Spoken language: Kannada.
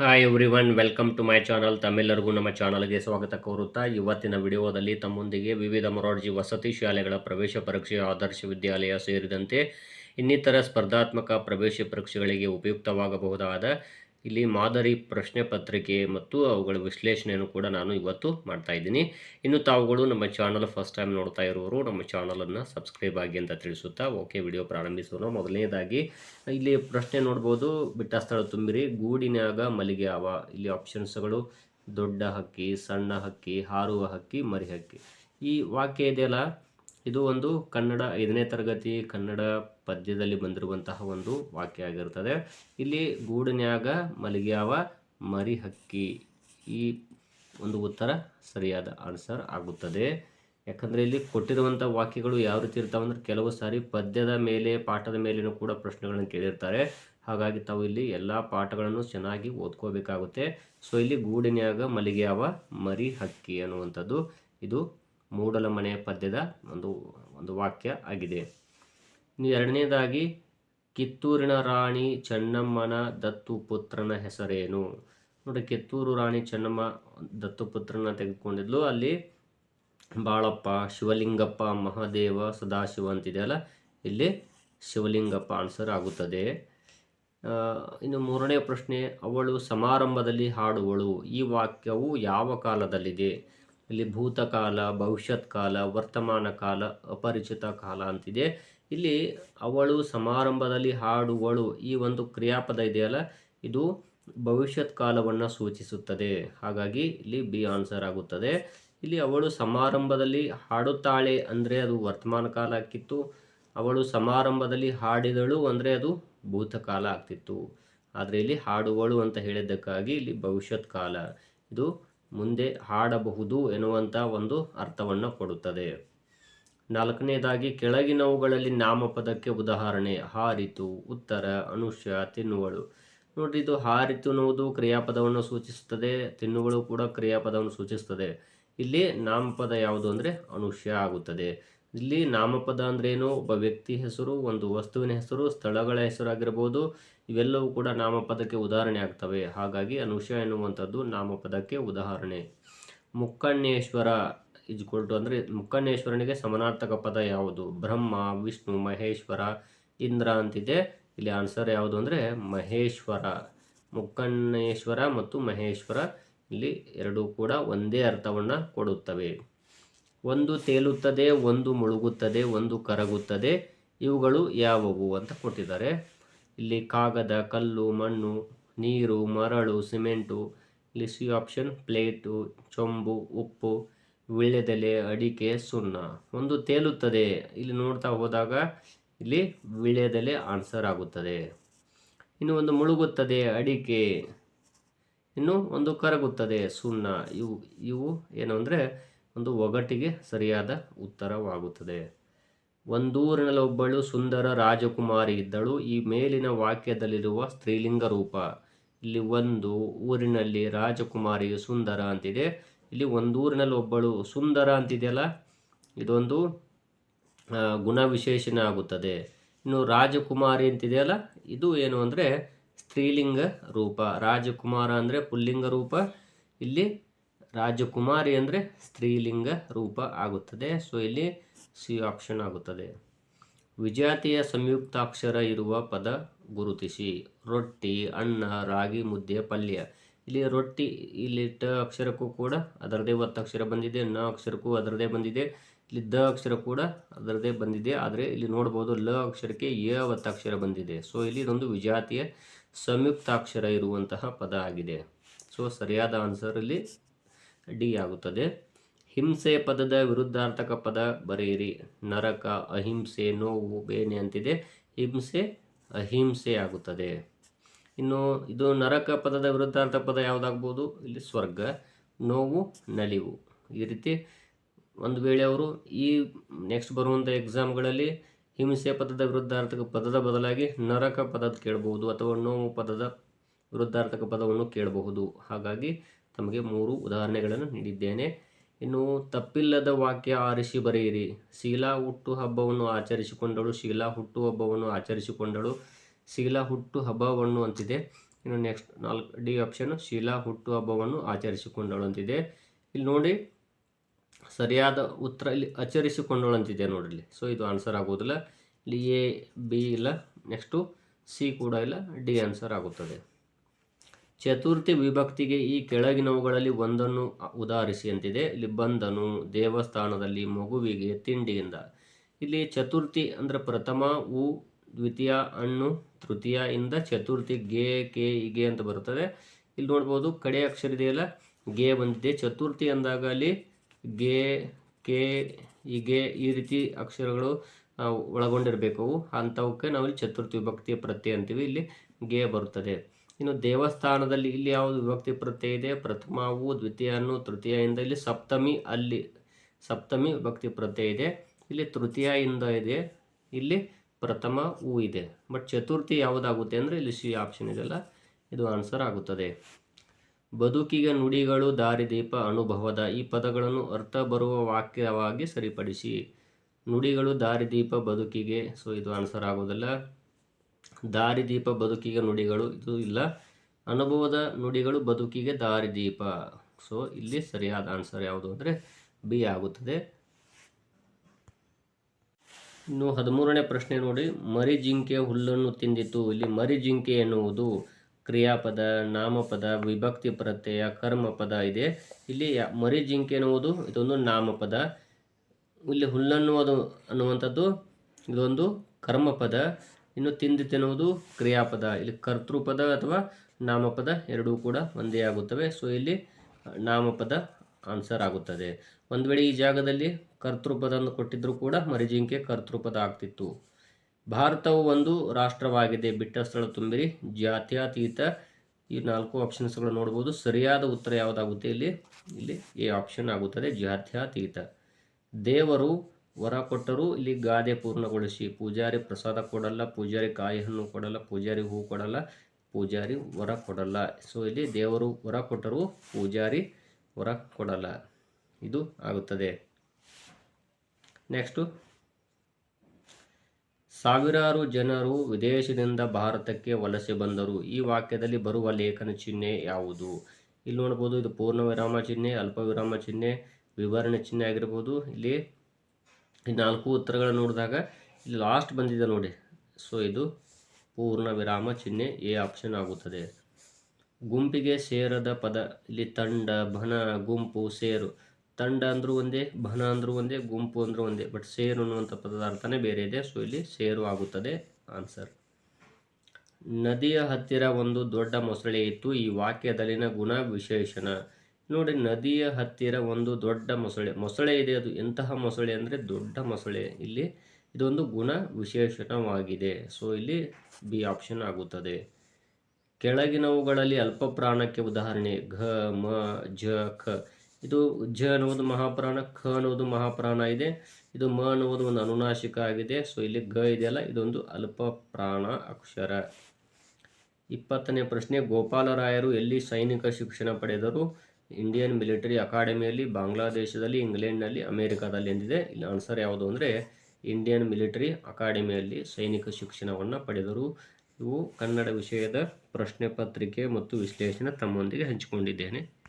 Hi everyone welcome to my channel ತಮ್ಮೆಲ್ಲರಿಗೂ ನಮ್ಮ ಚಾನಲ್ಗೆ ಸ್ವಾಗತ. ಕೋರುತ್ತಾ ಇವತ್ತಿನ ವಿಡಿಯೋದಲ್ಲಿ ತಮ್ಮೊಂದಿಗೆ ವಿವಿಧ ಮೊರಾರ್ಜಿ ವಸತಿ ಶಾಲೆಗಳ ಪ್ರವೇಶ ಪರೀಕ್ಷೆ, ಆದರ್ಶ ವಿದ್ಯಾಲಯ ಸೇರಿದಂತೆ ಇನ್ನಿತರ ಸ್ಪರ್ಧಾತ್ಮಕ ಪ್ರವೇಶ ಪರೀಕ್ಷೆಗಳಿಗೆ ಉಪಯುಕ್ತವಾಗಬಹುದಾದ ಇಲ್ಲಿ ಮಾದರಿ ಪ್ರಶ್ನೆ ಪತ್ರಿಕೆ ಮತ್ತು ಅವುಗಳ ವಿಶ್ಲೇಷಣೆಯನ್ನು ಕೂಡ ನಾನು ಇವತ್ತು ಮಾಡ್ತಾ ಇದ್ದೀನಿ. ಇನ್ನು ತಾವುಗಳು ನಮ್ಮ ಚಾನಲ್ ಫಸ್ಟ್ ಟೈಮ್ ನೋಡ್ತಾ ಇರುವವರು ನಮ್ಮ ಚಾನಲನ್ನು ಸಬ್ಸ್ಕ್ರೈಬ್ ಆಗಿ ಅಂತ ತಿಳಿಸುತ್ತಾ, ಓಕೆ, ವಿಡಿಯೋ ಪ್ರಾರಂಭಿಸೋಣ. ಮೊದಲನೇದಾಗಿ, ಇಲ್ಲಿ ಪ್ರಶ್ನೆ ನೋಡ್ಬೋದು, ಬಿಟ್ಟ ಸ್ಥಳ ತುಂಬಿರಿ ಗೂಡಿನಾಗ ಮಲ್ಲಿಗೆ ಅವ. ಇಲ್ಲಿ ಆಪ್ಷನ್ಸ್ಗಳು ದೊಡ್ಡ ಹಕ್ಕಿ, ಸಣ್ಣ ಹಕ್ಕಿ, ಹಾರುವ ಹಕ್ಕಿ, ಮರಿ ಹಕ್ಕಿ. ಈ ವಾಕ್ಯ ಇದೆಯಲ್ಲ, ಇದು ಒಂದು ಕನ್ನಡ ಐದನೇ ತರಗತಿ ಕನ್ನಡ ಪದ್ಯದಲ್ಲಿ ಬಂದಿರುವಂತಹ ಒಂದು ವಾಕ್ಯ ಆಗಿರುತ್ತದೆ. ಇಲ್ಲಿ ಗೂಡಿನ್ಯಾಗ ಮಲಗ್ಯಾವ ಮರಿ ಹಕ್ಕಿ ಈ ಒಂದು ಉತ್ತರ ಸರಿಯಾದ ಆನ್ಸರ್ ಆಗುತ್ತದೆ. ಯಾಕಂದರೆ ಇಲ್ಲಿ ಕೊಟ್ಟಿರುವಂಥ ವಾಕ್ಯಗಳು ಯಾವ ರೀತಿ ಇರ್ತಾವೆ ಅಂದ್ರೆ ಕೆಲವು ಸಾರಿ ಪದ್ಯದ ಮೇಲೆ, ಪಾಠದ ಮೇಲೇನೂ ಕೂಡ ಪ್ರಶ್ನೆಗಳನ್ನು ಕೇಳಿರ್ತಾರೆ. ಹಾಗಾಗಿ ತಾವು ಇಲ್ಲಿ ಎಲ್ಲ ಪಾಠಗಳನ್ನು ಚೆನ್ನಾಗಿ ಓದ್ಕೋಬೇಕಾಗುತ್ತೆ. ಸೊ ಇಲ್ಲಿ ಗೂಡಿನ್ಯಾಗ ಮಲಗ್ಯಾವ ಮರಿ ಹಕ್ಕಿ ಅನ್ನುವಂಥದ್ದು. ಇದು ಮೂಡಲ ಮನೆಯ ಪದ್ಯದ ಒಂದು ಒಂದು ವಾಕ್ಯ ಆಗಿದೆ. ಎರಡನೇದಾಗಿ, ಕಿತ್ತೂರಿನ ರಾಣಿ ಚೆನ್ನಮ್ಮನ ದತ್ತು ಪುತ್ರನ ಹೆಸರೇನು? ನೋಡಿ, ಕಿತ್ತೂರು ರಾಣಿ ಚೆನ್ನಮ್ಮ ದತ್ತು ಪುತ್ರನ ತೆಗೆದುಕೊಂಡಿದ್ಲು. ಅಲ್ಲಿ ಬಾಳಪ್ಪ, ಶಿವಲಿಂಗಪ್ಪ, ಮಹಾದೇವ, ಸದಾಶಿವ ಅಂತಿದೆಯಲ್ಲ ಇಲ್ಲಿ ಶಿವಲಿಂಗಪ್ಪ ಆನ್ಸರ್ ಆಗುತ್ತದೆ. ಇನ್ನು ಮೂರನೇ ಪ್ರಶ್ನೆ, ಅವಳು ಸಮಾರಂಭದಲ್ಲಿ ಹಾಡುವಳು. ಈ ವಾಕ್ಯವು ಯಾವ ಕಾಲದಲ್ಲಿದೆ? ಇಲ್ಲಿ ಭೂತಕಾಲ ಭವಿಷ್ಯತ್ ಕಾಲ ವರ್ತಮಾನ ಕಾಲ, ಅಪರಿಚಿತ ಕಾಲ ಅಂತಿದೆ. ಇಲ್ಲಿ ಅವಳು ಸಮಾರಂಭದಲ್ಲಿ ಹಾಡುವಳು ಈ ಒಂದು ಕ್ರಿಯಾಪದ ಇದೆಯಲ್ಲ, ಇದು ಭವಿಷ್ಯತ್ ಕಾಲವನ್ನು ಸೂಚಿಸುತ್ತದೆ. ಹಾಗಾಗಿ ಇಲ್ಲಿ ಬಿ ಆನ್ಸರ್ ಆಗುತ್ತದೆ. ಇಲ್ಲಿ ಅವಳು ಸಮಾರಂಭದಲ್ಲಿ ಹಾಡುತ್ತಾಳೆ ಅಂದರೆ ಅದು ವರ್ತಮಾನ ಕಾಲ ಆಗ್ತಿತ್ತು. ಅವಳು ಸಮಾರಂಭದಲ್ಲಿ ಹಾಡಿದಳು ಅಂದರೆ ಅದು ಭೂತಕಾಲ ಆಗ್ತಿತ್ತು. ಆದರೆ ಇಲ್ಲಿ ಹಾಡುವಳು ಅಂತ ಹೇಳಿದ್ದಕ್ಕಾಗಿ ಇಲ್ಲಿ ಭವಿಷ್ಯತ್ ಕಾಲ ಇದು ಮುಂದೆ ಹಾಡಬಹುದು ಎನ್ನುವಂಥ ಒಂದು ಅರ್ಥವನ್ನು ಕೊಡುತ್ತದೆ. ನಾಲ್ಕನೇದಾಗಿ, ಕೆಳಗಿನವುಗಳಲ್ಲಿ ನಾಮಪದಕ್ಕೆ ಉದಾಹರಣೆ, ಹಾರಿತು, ಉತ್ತರ, ಅನುಷ್ಯ, ತಿನ್ನುವಳು. ನೋಡಿ ಇದು ಹಾರಿತು ಅನ್ನುವುದು ಕ್ರಿಯಾಪದವನ್ನು ಸೂಚಿಸುತ್ತದೆ, ತಿನ್ನುವಳು ಕೂಡ ಕ್ರಿಯಾಪದವನ್ನು ಸೂಚಿಸುತ್ತದೆ. ಇಲ್ಲಿ ನಾಮಪದ ಯಾವುದು ಅಂದರೆ ಅನುಷ್ಯ ಆಗುತ್ತದೆ. ಇಲ್ಲಿ ನಾಮಪದ ಅಂದ್ರೇನು ಒಬ್ಬ ವ್ಯಕ್ತಿ ಹೆಸರು, ಒಂದು ವಸ್ತುವಿನ ಹೆಸರು, ಸ್ಥಳಗಳ ಹೆಸರಾಗಿರ್ಬೋದು ಇವೆಲ್ಲವೂ ಕೂಡ ನಾಮಪದಕ್ಕೆ ಉದಾಹರಣೆ ಆಗ್ತವೆ. ಹಾಗಾಗಿ ಅನುಷ ಎನ್ನುವಂಥದ್ದು ನಾಮಪದಕ್ಕೆ ಉದಾಹರಣೆ. ಮುಕ್ಕಣ್ಣೇಶ್ವರ ಇದು ಕೊಟ್ಟು ಅಂದರೆ ಮುಕ್ಕಣ್ಣೇಶ್ವರನಿಗೆ ಸಮನಾರ್ಥಕ ಪದ ಯಾವುದು? ಬ್ರಹ್ಮ, ವಿಷ್ಣು, ಮಹೇಶ್ವರ, ಇಂದ್ರ ಅಂತಿದೆ. ಇಲ್ಲಿ ಆನ್ಸರ್ ಯಾವುದು ಅಂದರೆ ಮಹೇಶ್ವರ. ಮುಕ್ಕಣ್ಣೇಶ್ವರ ಮತ್ತು ಮಹೇಶ್ವರ ಇಲ್ಲಿ ಎರಡೂ ಕೂಡ ಒಂದೇ ಅರ್ಥವನ್ನು ಕೊಡುತ್ತವೆ. ಒಂದು ತೇಲುತ್ತದೆ, ಒಂದು ಮುಳುಗುತ್ತದೆ, ಒಂದು ಕರಗುತ್ತದೆ. ಇವುಗಳು ಯಾವುವು ಅಂತ ಕೊಟ್ಟಿದ್ದಾರೆ. ಇಲ್ಲಿ ಕಾಗದ, ಕಲ್ಲು, ಮಣ್ಣು, ನೀರು, ಮರಳು, ಸಿಮೆಂಟು ಇಲ್ಲಿ ಸಿ ಆಪ್ಷನ್, ಪ್ಲೇಟು, ಚೊಂಬು, ಉಪ್ಪು, ವಿಳ್ಯದೆಲೆ, ಅಡಿಕೆ, ಸುಣ್ಣ. ಒಂದು ತೇಲುತ್ತದೆ. ಇಲ್ಲಿ ನೋಡ್ತಾ ಹೋದಾಗ ಇಲ್ಲಿ ವಿಳ್ಯದೆಲೆ ಆನ್ಸರ್ ಆಗುತ್ತದೆ. ಇನ್ನು ಒಂದು ಮುಳುಗುತ್ತದೆ, ಅಡಿಕೆ. ಇನ್ನು ಒಂದು ಕರಗುತ್ತದೆ, ಸುಣ್ಣ. ಇವು ಇವು ಏನು ಅಂದರೆ ಒಂದು ಒಗಟಿಗೆ ಸರಿಯಾದ ಉತ್ತರವಾಗುತ್ತದೆ. ಒಂದೂರಿನಲ್ಲಿ ಒಬ್ಬಳು ಸುಂದರ ರಾಜಕುಮಾರಿ ಇದ್ದಳು. ಈ ಮೇಲಿನ ವಾಕ್ಯದಲ್ಲಿರುವ ಸ್ತ್ರೀಲಿಂಗ ರೂಪ. ಇಲ್ಲಿ ಒಂದು ಊರಿನಲ್ಲಿ ರಾಜಕುಮಾರಿಯು ಸುಂದರ ಅಂತಿದೆ. ಇಲ್ಲಿ ಒಂದೂರಿನಲ್ಲಿ ಒಬ್ಬಳು ಸುಂದರ ಅಂತಿದೆಯಲ್ಲ? ಇದೊಂದು ಗುಣ ಗುಣವಿಶೇಷಣ ಆಗುತ್ತದೆ ಇನ್ನು ರಾಜಕುಮಾರಿ ಅಂತಿದೆಯಲ್ಲ? ಇದು ಏನು ಅಂದರೆ ಸ್ತ್ರೀಲಿಂಗ ರೂಪ. ರಾಜಕುಮಾರ ಅಂದರೆ ಪುಲ್ಲಿಂಗ ರೂಪ. ಇಲ್ಲಿ ರಾಜಕುಮಾರಿ ಅಂದರೆ ಸ್ತ್ರೀಲಿಂಗ ರೂಪ ಆಗುತ್ತದೆ. ಸೊ ಇಲ್ಲಿ ಸಿ ಆಪ್ಷನ್ ಆಗುತ್ತದೆ. ವಿಜಾತಿಯ ಸಂಯುಕ್ತಾಕ್ಷರ ಇರುವ ಪದ ಗುರುತಿಸಿ. ರೊಟ್ಟಿ, ಅನ್ನ, ರಾಗಿ, ಮುದ್ದೆ, ಪಲ್ಯ. ಇಲ್ಲಿ ರೊಟ್ಟಿ ಇಲ್ಲಿ ಟ ಅಕ್ಷರಕ್ಕೂ ಕೂಡ ಅದರದೇ ಒತ್ತಕ್ಷರ ಬಂದಿದೆ, ನ ಅಕ್ಷರಕ್ಕೂ ಅದರದೇ ಬಂದಿದೆ, ಇಲ್ಲಿ ದ ಅಕ್ಷರ ಕೂಡ ಅದರದೇ ಬಂದಿದೆ, ಆದರೆ ಇಲ್ಲಿ ನೋಡ್ಬೋದು ಲ ಅಕ್ಷರಕ್ಕೆ ಯ ಒತ್ತಕ್ಷರ ಬಂದಿದೆ. ಸೊ ಇಲ್ಲಿ ಇದೊಂದು ವಿಜಾತಿಯ ಸಂಯುಕ್ತಾಕ್ಷರ ಇರುವಂತಹ ಪದ ಆಗಿದೆ. ಸೊ ಸರಿಯಾದ ಆನ್ಸರ್ ಇಲ್ಲಿ ಡಿ ಆಗುತ್ತದೆ. ಹಿಂಸೆ ಪದದ ವಿರುದ್ಧಾರ್ಥಕ ಪದ ಬರೆಯಿರಿ. ನರಕ, ಅಹಿಂಸೆ, ನೋವು, ಬೇನೆ ಅಂತಿದೆ. ಹಿಂಸೆ, ಅಹಿಂಸೆ ಆಗುತ್ತದೆ. ಇನ್ನು ಇದು ನರಕ ಪದದ ವಿರುದ್ಧಾರ್ಥ ಪದ ಯಾವುದಾಗ್ಬೋದು? ಇಲ್ಲಿ ಸ್ವರ್ಗ, ನೋವು, ನಲಿವು. ಈ ರೀತಿ ಒಂದು ವೇಳೆ ಅವರು ಈ ನೆಕ್ಸ್ಟ್ ಬರುವಂಥ ಎಕ್ಸಾಮ್ಗಳಲ್ಲಿ ಹಿಂಸೆ ಪದದ ವಿರುದ್ಧಾರ್ಥಕ ಪದದ ಬದಲಾಗಿ ನರಕ ಪದದ ಕೇಳಬಹುದು ಅಥವಾ ನೋವು ಪದದ ವಿರುದ್ಧಾರ್ಥಕ ಪದವನ್ನು ಕೇಳಬಹುದು. ಹಾಗಾಗಿ ತಮಗೆ ಮೂರು ಉದಾಹರಣೆಗಳನ್ನು ನೀಡಿದ್ದೇನೆ. ಇನ್ನು ತಪ್ಪಿಲ್ಲದ ವಾಕ್ಯ ಆರಿಸಿ ಬರೆಯಿರಿ. ಶೀಲಾ ಹುಟ್ಟು ಹಬ್ಬವನ್ನು ಆಚರಿಸಿಕೊಂಡಳು, ಶೀಲಾ ಹುಟ್ಟು ಹಬ್ಬವನ್ನು ಆಚರಿಸಿಕೊಂಡಳು, ಶೀಲಾ ಹುಟ್ಟು ಹಬ್ಬವನ್ನು ಅಂತಿದೆ. ಇನ್ನು ನೆಕ್ಸ್ಟ್ ನಾಲ್ಕು ಡಿ ಆಪ್ಷನ್ ಶೀಲಾ ಹುಟ್ಟು ಹಬ್ಬವನ್ನು ಆಚರಿಸಿಕೊಂಡಳು ಅಂತಿದೆ ಇಲ್ಲಿ ನೋಡಿ, ಸರಿಯಾದ ಉತ್ತರ ಇಲ್ಲಿ ಆಚರಿಸಿಕೊಂಡಳು ಅಂತಿದೆ ನೋಡ್ರಿ. ಸೊ ಇದು ಆನ್ಸರ್ ಆಗೋದಿಲ್ಲ ಇಲ್ಲಿ ಎ ಬಿ ಇಲ್ಲ. ನೆಕ್ಸ್ಟು ಸಿ ಕೂಡ ಇಲ್ಲ. ಡಿ ಆನ್ಸರ್ ಆಗುತ್ತದೆ. ಚತುರ್ಥಿ ವಿಭಕ್ತಿಗೆ ಈ ಕೆಳಗಿನವುಗಳಲ್ಲಿ ಒಂದನ್ನು ಉದಾಹರಿಸಿ ಅಂತಿದೆ ಇಲ್ಲಿ ಬಂದನು ದೇವಸ್ಥಾನದಲ್ಲಿ ಮಗುವಿಗೆ ತಿಂಡಿಯಿಂದ. ಇಲ್ಲಿ ಚತುರ್ಥಿ ಅಂದರೆ ಪ್ರಥಮ, ಉ, ದ್ವಿತೀಯ ಹಣ್ಣು ತೃತೀಯ ಇಂದ ಚತುರ್ಥಿ ಗೆ, ಕೆ ಹೀಗೆ ಅಂತ ಬರುತ್ತದೆ. ಇಲ್ಲಿ ನೋಡ್ಬೋದು ಕಡೆ ಅಕ್ಷರ ಇದೆಯಲ್ಲ? ಗೆ ಬಂದಿದೆ. ಚತುರ್ಥಿ ಅಂದಾಗ ಅಲ್ಲಿ ಗೆ, ಕೆ ಹೀಗೆ ಈ ರೀತಿ ಅಕ್ಷರಗಳು ಒಳಗೊಂಡಿರಬೇಕು ನಾವು ಇಲ್ಲಿ ಚತುರ್ಥಿ ವಿಭಕ್ತಿಯ ಪ್ರತ್ಯಯ ಅಂತೀವಿ. ಇಲ್ಲಿ ಗೆ ಬರುತ್ತದೆ. ಇನ್ನು ದೇವಸ್ಥಾನದಲ್ಲಿ ಇಲ್ಲಿ ಯಾವುದು ವಿಭಕ್ತಿ ಪ್ರತ್ಯಯ ಇದೆ? ಪ್ರಥಮವು ದ್ವಿತೀಯನು ಇಂದ ಇಲ್ಲಿ ಸಪ್ತಮಿ ಅಲ್ಲಿ ಸಪ್ತಮಿ ವಿಭಕ್ತಿ ಪ್ರತ್ಯಯ ಇದೆ. ಇಲ್ಲಿ ತೃತೀಯ ಇಂದ ಇದೆ. ಇಲ್ಲಿ ಪ್ರಥಮ ಹೂ ಇದೆ. ಬಟ್ ಚತುರ್ಥಿ ಯಾವುದಾಗುತ್ತೆ ಅಂದರೆ ಇಲ್ಲಿ ಸಿ ಆಪ್ಷನ್ ಇದೆಲ್ಲ ಇದು ಆನ್ಸರ್ ಆಗುತ್ತದೆ. ಬದುಕಿಗೆ ನುಡಿಗಳು ದಾರಿದೀಪ ಅನುಭವದ ಈ ಪದಗಳನ್ನು ಅರ್ಥ ಬರುವ ವಾಕ್ಯವಾಗಿ ಸರಿಪಡಿಸಿ. ನುಡಿಗಳು ದಾರಿದೀಪ ಬದುಕಿಗೆ. ಸೊ ಇದು ಆನ್ಸರ್ ಆಗೋದಿಲ್ಲ ದಾರಿದೀಪ ಬದುಕಿಗೆ ನುಡಿಗಳು ಇದು ಇಲ್ಲ. ಅನುಭವದ ನುಡಿಗಳು ಬದುಕಿಗೆ ದಾರಿದೀಪ. ಸೊ ಇಲ್ಲಿ ಸರಿಯಾದ ಆನ್ಸರ್ ಯಾವುದು ಅಂದರೆ ಬಿ ಆಗುತ್ತದೆ. ಇನ್ನು ಹದಿಮೂರನೇ ಪ್ರಶ್ನೆ ನೋಡಿ. ಮರಿ ಜಿಂಕೆ ಹುಲ್ಲನ್ನು ತಿಂದಿತು. ಇಲ್ಲಿ ಮರಿ ಜಿಂಕೆ ಎನ್ನುವುದು ಕ್ರಿಯಾಪದ, ನಾಮಪದ, ವಿಭಕ್ತಿ ಪ್ರತ್ಯಯ, ಕರ್ಮಪದ ಇದೆ. ಇಲ್ಲಿ ಮರಿ ಜಿಂಕೆ ಎನ್ನುವುದು ಇದೊಂದು ನಾಮಪದ. ಇಲ್ಲಿ ಹುಲ್ಲನ್ನುವುದು ಅನ್ನುವಂಥದ್ದು ಇದೊಂದು ಕರ್ಮಪದ. ಇನ್ನು ತಿಂದು ತಿನ್ನುವುದು ಕ್ರಿಯಾಪದ, ಇಲ್ಲಿ ಕರ್ತೃಪದ ಅಥವಾ ನಾಮಪದ ಎರಡೂ ಕೂಡ ಒಂದೇ ಆಗುತ್ತವೆ. ಸೊ ಇಲ್ಲಿ ನಾಮಪದ ಆನ್ಸರ್ ಆಗುತ್ತದೆ. ಒಂದು ವೇಳೆ ಈ ಜಾಗದಲ್ಲಿ ಕರ್ತೃಪದವನ್ನು ಕೊಟ್ಟಿದ್ರೂ ಕೂಡ ಮರಿಜಿಂಕೆ ಕರ್ತೃಪದ ಆಗ್ತಿತ್ತು. ಭಾರತವು ಒಂದು ರಾಷ್ಟ್ರವಾಗಿದೆ. ಬಿಟ್ಟ ಸ್ಥಳ ತುಂಬಿರಿ. ಜಾತ್ಯಾತೀತ ಈ ನಾಲ್ಕು ಆಪ್ಷನ್ಸ್ಗಳು ನೋಡ್ಬೋದು. ಸರಿಯಾದ ಉತ್ತರ ಯಾವುದಾಗುತ್ತೆ? ಇಲ್ಲಿ ಇಲ್ಲಿ ಎ ಆಪ್ಷನ್ ಆಗುತ್ತದೆ. ಜಾತ್ಯಾತೀತ. ದೇವರು ವರ ಕೊಟ್ಟರೂ ಇಲ್ಲಿ ಗಾದೆ ಪೂರ್ಣಗೊಳಿಸಿ. ಪೂಜಾರಿ ಪ್ರಸಾದ ಕೊಡಲ್ಲ, ಪೂಜಾರಿ ಕಾಯಿ ಹಣ್ಣು ಕೊಡಲ್ಲ, ಪೂಜಾರಿ ಹೂ ಕೊಡಲ್ಲ, ಪೂಜಾರಿ ವರ ಕೊಡಲ್ಲ. ಸೊ ಇಲ್ಲಿ ದೇವರು ವರ ಕೊಟ್ಟರೂ ಪೂಜಾರಿ ವರ ಕೊಡಲ್ಲ. ಇದು ಆಗುತ್ತದೆ. ನೆಕ್ಸ್ಟು ಸಾವಿರಾರು ಜನರು ವಿದೇಶದಿಂದ ಭಾರತಕ್ಕೆ ವಲಸೆ ಬಂದರು. ಈ ವಾಕ್ಯದಲ್ಲಿ ಬರುವ ಲೇಖನ ಚಿಹ್ನೆ ಯಾವುದು? ಇಲ್ಲಿ ನೋಡ್ಬೋದು, ಇದು ಪೂರ್ಣ ವಿರಾಮ ಚಿಹ್ನೆ ಅಲ್ಪ ವಿರಾಮ ಚಿಹ್ನೆ, ವಿವರಣೆ ಚಿಹ್ನೆ ಆಗಿರ್ಬೋದು. ಇಲ್ಲಿ ಈ ನಾಲ್ಕು ಉತ್ತರಗಳನ್ನು ನೋಡಿದಾಗ ಇಲ್ಲಿ ಲಾಸ್ಟ್ ಬಂದಿದೆ ನೋಡಿ. ಸೊ ಇದು ಪೂರ್ಣ ವಿರಾಮ ಚಿಹ್ನೆ ಎ ಆಪ್ಷನ್ ಆಗುತ್ತದೆ. ಗುಂಪಿಗೆ ಸೇರದ ಪದ, ಇಲ್ಲಿ ತಂಡ, ಬನ, ಗುಂಪು, ಸೇರು. ತಂಡ ಅಂದರೂ ಒಂದೇ, ಬನ ಅಂದರೂ ಒಂದೇ, ಗುಂಪು ಅಂದರೂ ಒಂದೇ ಬಟ್ ಸೇರು ಅನ್ನುವಂಥ ಪದದ ಅರ್ಥನೇ ಬೇರೆ ಇದೆ. ಸೊ ಇಲ್ಲಿ ಸೇರು ಆಗುತ್ತದೆ ಆನ್ಸರ್ ನದಿಯ ಹತ್ತಿರ ಒಂದು ದೊಡ್ಡ ಮೊಸಳೆ ಇತ್ತು. ಈ ವಾಕ್ಯದಲ್ಲಿನ ಗುಣ ವಿಶೇಷಣ ನೋಡಿ, ನದಿಯ ಹತ್ತಿರ ಒಂದು ದೊಡ್ಡ ಮೊಸಳೆ. ಮೊಸಳೆ ಇದೆ ಅದು. ಎಂತಹ ಮೊಸಳೆ ಅಂದರೆ ದೊಡ್ಡ ಮೊಸಳೆ. ಇಲ್ಲಿ ಇದೊಂದು ಗುಣ ವಿಶೇಷಣವಾಗಿದೆ ಸೊ ಇಲ್ಲಿ ಬಿ ಆಪ್ಷನ್ ಆಗುತ್ತದೆ. ಕೆಳಗಿನವುಗಳಲ್ಲಿ ಅಲ್ಪ ಪ್ರಾಣಕ್ಕೆ ಉದಾಹರಣೆ. ಘ, ಮ ಝ ಖ. ಇದು ಜ ಅನ್ನುವುದು ಮಹಾಪ್ರಾಣ, ಖ ಅನ್ನುವುದು ಮಹಾಪ್ರಾಣ ಇದೆ. ಇದು ಮ ಅನ್ನುವುದು ಒಂದು ಅನುನಾಶಿಕ ಆಗಿದೆ. ಸೊ ಇಲ್ಲಿ ಗ ಇದೆಯಲ್ಲ, ಇದೊಂದು ಅಲ್ಪ ಪ್ರಾಣ ಅಕ್ಷರ. ಇಪ್ಪತ್ತನೇ ಪ್ರಶ್ನೆ. ಗೋಪಾಲರಾಯರು ಎಲ್ಲಿ ಸೈನಿಕ ಶಿಕ್ಷಣ ಪಡೆದರು? ಇಂಡಿಯನ್ ಮಿಲಿಟರಿ ಅಕಾಡೆಮಿಯಲ್ಲಿ ಬಾಂಗ್ಲಾದೇಶದಲ್ಲಿ ಇಂಗ್ಲೆಂಡ್ನಲ್ಲಿ ಅಮೇರಿಕಾದಲ್ಲಿ ಎಂದಿದೆ. ಇಲ್ಲಿ ಆನ್ಸರ್ ಯಾವುದು ಅಂದರೆ ಇಂಡಿಯನ್ ಮಿಲಿಟರಿ ಅಕಾಡೆಮಿಯಲ್ಲಿ ಸೈನಿಕ ಶಿಕ್ಷಣವನ್ನು ಪಡೆದರು. ಇವು ಕನ್ನಡ ವಿಷಯದ ಪ್ರಶ್ನೆ ಪತ್ರಿಕೆ ಮತ್ತು ವಿಶ್ಲೇಷಣೆ ತಮ್ಮೊಂದಿಗೆ ಹಂಚಿಕೊಂಡಿದ್ದೇನೆ.